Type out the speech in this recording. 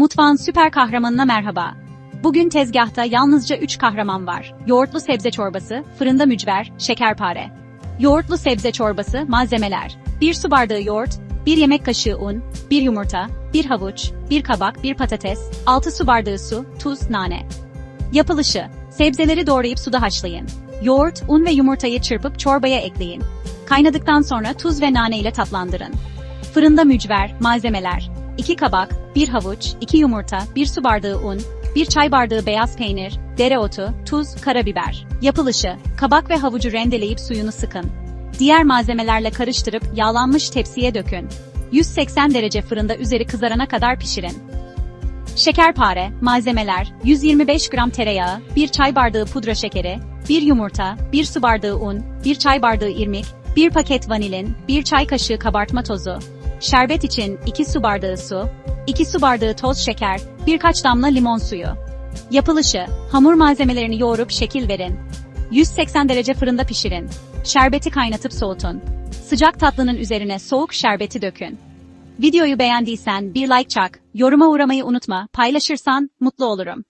Mutfağın süper kahramanına merhaba. Bugün tezgahta yalnızca 3 kahraman var. Yoğurtlu sebze çorbası, fırında mücver, şekerpare. Yoğurtlu sebze çorbası, malzemeler. 1 su bardağı yoğurt, 1 yemek kaşığı un, 1 yumurta, 1 havuç, 1 kabak, 1 patates, 6 su bardağı su, tuz, nane. Yapılışı. Sebzeleri doğrayıp suda haşlayın. Yoğurt, un ve yumurtayı çırpıp çorbaya ekleyin. Kaynadıktan sonra tuz ve nane ile tatlandırın. Fırında mücver, malzemeler. 2 kabak, 1 havuç, 2 yumurta, 1 su bardağı un, 1 çay bardağı beyaz peynir, dereotu, tuz, karabiber. Yapılışı. Kabak ve havucu rendeleyip suyunu sıkın. Diğer malzemelerle karıştırıp yağlanmış tepsiye dökün. 180 derece fırında üzeri kızarana kadar pişirin. Şekerpare, malzemeler, 125 gram tereyağı, 1 çay bardağı pudra şekeri, 1 yumurta, 1 su bardağı un, 1 çay bardağı irmik, 1 paket vanilin, 1 çay kaşığı kabartma tozu. Şerbet için 2 su bardağı su, 2 su bardağı toz şeker, birkaç damla limon suyu. Yapılışı, hamur malzemelerini yoğurup şekil verin. 180 derece fırında pişirin. Şerbeti kaynatıp soğutun. Sıcak tatlının üzerine soğuk şerbeti dökün. Videoyu beğendiysen bir like çak, yoruma uğramayı unutma, paylaşırsan mutlu olurum.